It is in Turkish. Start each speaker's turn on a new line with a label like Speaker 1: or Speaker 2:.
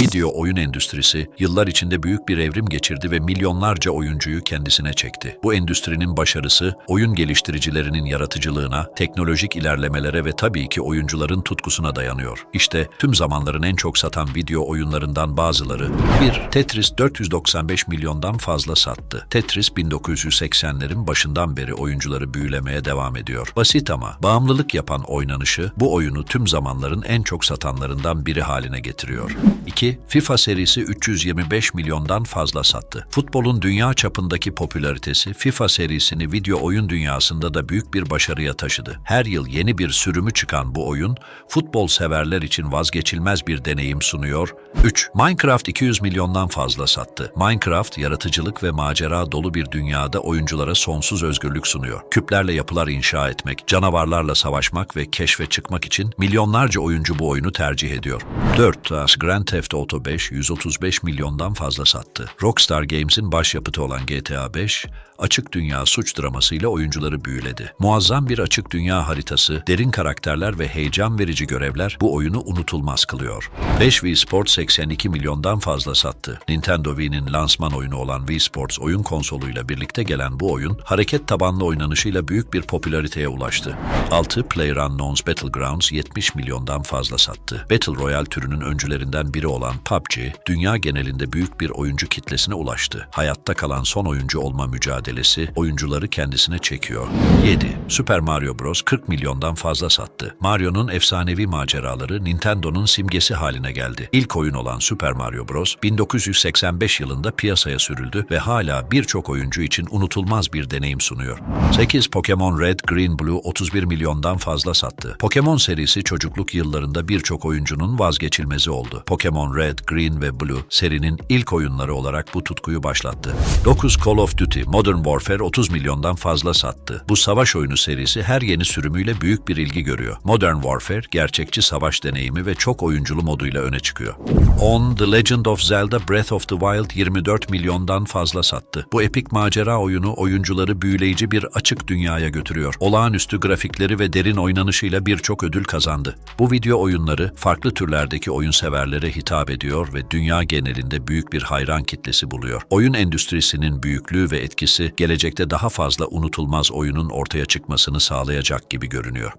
Speaker 1: Video oyun endüstrisi yıllar içinde büyük bir evrim geçirdi ve milyonlarca oyuncuyu kendisine çekti. Bu endüstrinin başarısı oyun geliştiricilerinin yaratıcılığına, teknolojik ilerlemelere ve tabii ki oyuncuların tutkusuna dayanıyor. İşte tüm zamanların en çok satan video oyunlarından bazıları. 1. Tetris 495 milyondan fazla sattı. Tetris 1980'lerin başından beri oyuncuları büyülemeye devam ediyor. Basit ama bağımlılık yapan oynanışı bu oyunu tüm zamanların en çok satanlarından biri haline getiriyor. 2. FIFA serisi 325 milyondan fazla sattı. Futbolun dünya çapındaki popülaritesi FIFA serisini video oyun dünyasında da büyük bir başarıya taşıdı. Her yıl yeni bir sürümü çıkan bu oyun, futbol severler için vazgeçilmez bir deneyim sunuyor. 3. Minecraft 200 milyondan fazla sattı. Minecraft, yaratıcılık ve macera dolu bir dünyada oyunculara sonsuz özgürlük sunuyor. Küplerle yapılar inşa etmek, canavarlarla savaşmak ve keşfe çıkmak için milyonlarca oyuncu bu oyunu tercih ediyor. 4. Grand Theft Auto 5 135 milyondan fazla sattı. Rockstar Games'in başyapıtı olan GTA 5, açık dünya suç dramasıyla oyuncuları büyüledi. Muazzam bir açık dünya haritası, derin karakterler ve heyecan verici görevler bu oyunu unutulmaz kılıyor. 5 Wii Sports 82 milyondan fazla sattı. Nintendo Wii'nin lansman oyunu olan Wii Sports oyun konsoluyla birlikte gelen bu oyun, hareket tabanlı oynanışıyla büyük bir popülariteye ulaştı. 6 PlayerUnknown's Battlegrounds 70 milyondan fazla sattı. Battle Royale türünün öncülerinden biri olan PUBG, dünya genelinde büyük bir oyuncu kitlesine ulaştı. Hayatta kalan son oyuncu olma mücadelesi oyuncuları kendisine çekiyor. 7. Super Mario Bros. 40 milyondan fazla sattı. Mario'nun efsanevi maceraları Nintendo'nun simgesi haline geldi. İlk oyun olan Super Mario Bros. 1985 yılında piyasaya sürüldü ve hala birçok oyuncu için unutulmaz bir deneyim sunuyor. 8. Pokemon Red, Green, Blue 31 milyondan fazla sattı. Pokemon serisi çocukluk yıllarında birçok oyuncunun vazgeçilmezi oldu. Pokemon Red, Green ve Blue serinin ilk oyunları olarak bu tutkuyu başlattı. 9. Call of Duty Modern Warfare 30 milyondan fazla sattı. Bu savaş oyunu serisi her yeni sürümüyle büyük bir ilgi görüyor. Modern Warfare gerçekçi savaş deneyimi ve çok oyunculu moduyla öne çıkıyor. 10. The Legend of Zelda Breath of the Wild 24 milyondan fazla sattı. Bu epik macera oyunu oyuncuları büyüleyici bir açık dünyaya götürüyor. Olağanüstü grafikleri ve derin oynanışıyla birçok ödül kazandı. Bu video oyunları farklı türlerdeki oyun severlere hitap ediyor ve dünya genelinde büyük bir hayran kitlesi buluyor. Oyun endüstrisinin büyüklüğü ve etkisi gelecekte daha fazla unutulmaz oyunun ortaya çıkmasını sağlayacak gibi görünüyor.